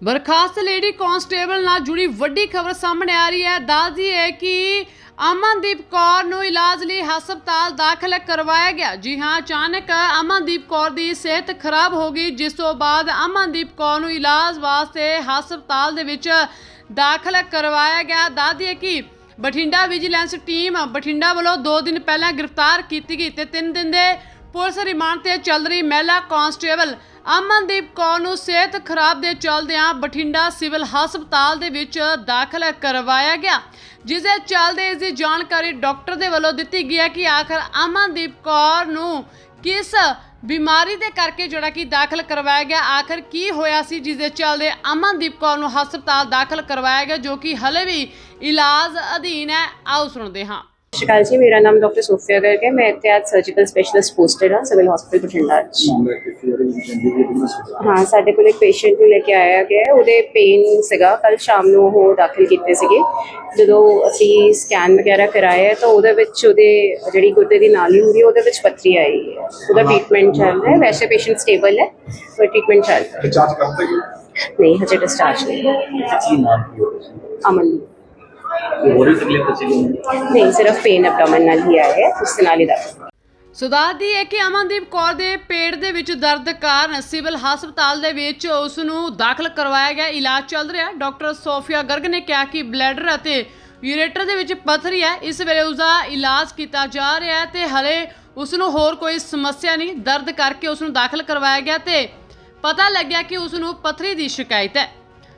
ਬਰਖਾਸਤ lady constable ਨਾਲ ਜੁੜੀ ਵੱਡੀ ਖਬਰ ਸਾਹਮਣੇ ਆ ਰਹੀ ਹੈ। ਦੱਸਦੀ ਹੈ ਕਿ ਅਮਨਦੀਪ ਕੌਰ ਨੂੰ ਇਲਾਜ ਲਈ ਹਸਪਤਾਲ ਦਾਖਲ ਕਰਵਾਇਆ ਗਿਆ। ਜੀ ਹਾਂ, ਅਚਾਨਕ ਅਮਨਦੀਪ ਕੌਰ ਦੀ ਸਿਹਤ ਖਰਾਬ ਹੋ ਗਈ, ਜਿਸ ਤੋਂ ਬਾਅਦ ਅਮਨਦੀਪ ਕੌਰ ਨੂੰ ਇਲਾਜ ਵਾਸਤੇ ਹਸਪਤਾਲ ਦੇ ਵਿੱਚ ਦਾਖਲ ਕਰਵਾਇਆ ਗਿਆ। ਦੱਸਦੀ ਹੈ ਕਿ ਬਠਿੰਡਾ ਵਿਜੀਲੈਂਸ ਟੀਮ ਬਠਿੰਡਾ ਵੱਲੋਂ 2 ਦਿਨ ਪਹਿਲਾਂ ਗ੍ਰਿਫਤਾਰ ਕੀਤੀ ਗਈ ਤੇ 3 ਦਿਨ ਦੇ ਪੁਲਿਸ ਰਿਮਾਂਡ ਤੇ ਚੱਲ ਰਹੀ ਮਹਿਲਾ ਕਾਂਸਟੇਬਲ ਅਮਨਦੀਪ ਕੌਰ ਨੂੰ ਸਿਹਤ ਖਰਾਬ ਦੇ ਚਲਦਿਆਂ ਬਠਿੰਡਾ ਸਿਵਲ ਹਸਪਤਾਲ ਦੇ ਵਿੱਚ ਦਾਖਲ ਕਰਵਾਇਆ ਗਿਆ ਜਿਸ ਦੇ ਚੱਲਦੇ ਇਸ ਦੀ ਜਾਣਕਾਰੀ ਡਾਕਟਰ ਦੇ ਵੱਲੋਂ ਦਿੱਤੀ ਗਈ ਹੈ ਕਿ ਆਖਰ ਅਮਨਦੀਪ ਕੌਰ ਨੂੰ ਕਿਸ ਬਿਮਾਰੀ ਦੇ ਕਰਕੇ ਜਿਹੜਾ ਕਿ ਦਾਖਲ ਕਰਵਾਇਆ ਗਿਆ, ਆਖਰ ਕੀ ਹੋਇਆ ਸੀ ਜਿਸ ਦੇ ਚੱਲਦੇ ਅਮਨਦੀਪ ਕੌਰ ਨੂੰ ਹਸਪਤਾਲ ਦਾਖਲ ਕਰਵਾਇਆ ਗਿਆ, ਜੋ ਕਿ ਹਲੇ ਵੀ ਇਲਾਜ ਅਧੀਨ ਹੈ। ਆਓ ਸੁਣਦੇ ਹਾਂ। ਅਕਾਲ ਜੀ ਮੇਰਾ ਨਾਮ ਡਾਕਟਰ ਸੋਫੀਆ ਗਰਗ ਹੈ। ਮੈਂ ਇੱਥੇ ਅੱਜ ਸਰਜੀਕਲ ਸਪੈਸ਼ਲਿਸਟ ਪੋਸਟਡ ਹਾਂ ਸਿਵਲ ਹਸਪੀਟਲ ਬਠਿੰਡਾ 'ਚ ਹਾਂ? ਸਾਡੇ ਕੋਲ ਇੱਕ ਪੇਸ਼ੈਂਟ ਨੂੰ ਲੈ ਕੇ ਆਇਆ ਗਿਆ ਹੈ। ਉਹਦੇ ਪੇਨ ਸੀਗਾ। ਕੱਲ ਸ਼ਾਮ ਨੂੰ ਉਹ ਦਾਖਲ ਕੀਤੇ ਸੀਗੇ। ਜਦੋਂ ਅਸੀਂ ਸਕੈਨ ਵਗੈਰਾ ਕਰਾਇਆ ਤਾਂ ਉਹਦੇ ਵਿੱਚ ਉਹਦੇ ਜਿਹੜੀ ਗੁਰਦੇ ਦੀ ਨਾਲੀ ਹੁੰਦੀ ਹੈ ਉਹਦੇ ਵਿੱਚ ਪੱਥਰੀ ਆਈ ਹੈ। ਉਹਦਾ ਟ੍ਰੀਟਮੈਂਟ ਚੱਲ ਰਿਹਾ ਹੈ। ਵੈਸੇ ਪੇਸ਼ੈਂਟ ਸਟੇਬਲ ਹੈ ਪਰ ਟ੍ਰੀਟਮੈਂਟ ਚੱਲ ਰਿਹਾ ਹੈ। ਨਹੀਂ? ਹਜੇ ਡਿਸਚਾਰਜ ਨਹੀਂ ਅਮਨ। ਹੋਰ ਵੀ ਤਕਲੀਫ ਸੀ ਨਹੀਂ ਸਿਰਫ ਪੇਨ ਐਬਡੋਮਨ ਨਾਲ ਹੀ ਆਇਆ ਹੈ ਉਸ ਦੇ ਨਾਲ ਹੀ ਦਾਖਲ ਸੁਦਾਦੀ ਹੈ ਕਿ ਅਮਨਦੀਪ ਕੌਰ ਦੇ ਪੇਟ ਦੇ ਵਿੱਚ ਦਰਦ ਕਾਰਨ ਸਿਵਲ ਹਸਪਤਾਲ ਦੇ ਵਿੱਚ ਉਸ ਨੂੰ ਦਾਖਲ ਕਰਵਾਇਆ ਗਿਆ ਇਲਾਜ ਚੱਲ ਰਿਹਾ ਡਾਕਟਰ ਸੋਫੀਆ ਗਰਗ ਨੇ ਕਿਹਾ ਕਿ ਬਲੈਡਰ ਅਤੇ ਯੂਰੇਟਰ ਦੇ ਵਿੱਚ ਪੱਥਰੀ ਹੈ ਇਸ ਵੇਲੇ ਉਸ ਦਾ ਇਲਾਜ ਕੀਤਾ ਜਾ ਰਿਹਾ ਹੈ ਤੇ ਹਲੇ ਉਸ ਨੂੰ ਹੋਰ ਕੋਈ ਸਮੱਸਿਆ ਨਹੀਂ ਦਰਦ ਕਰਕੇ ਉਸ ਨੂੰ ਦਾਖਲ ਕਰਵਾਇਆ ਗਿਆ ਤੇ ਪਤਾ ਲੱਗਿਆ ਕਿ ਉਸ ਨੂੰ ਪੱਥਰੀ ਦੀ ਸ਼ਿਕਾਇਤ ਹੈ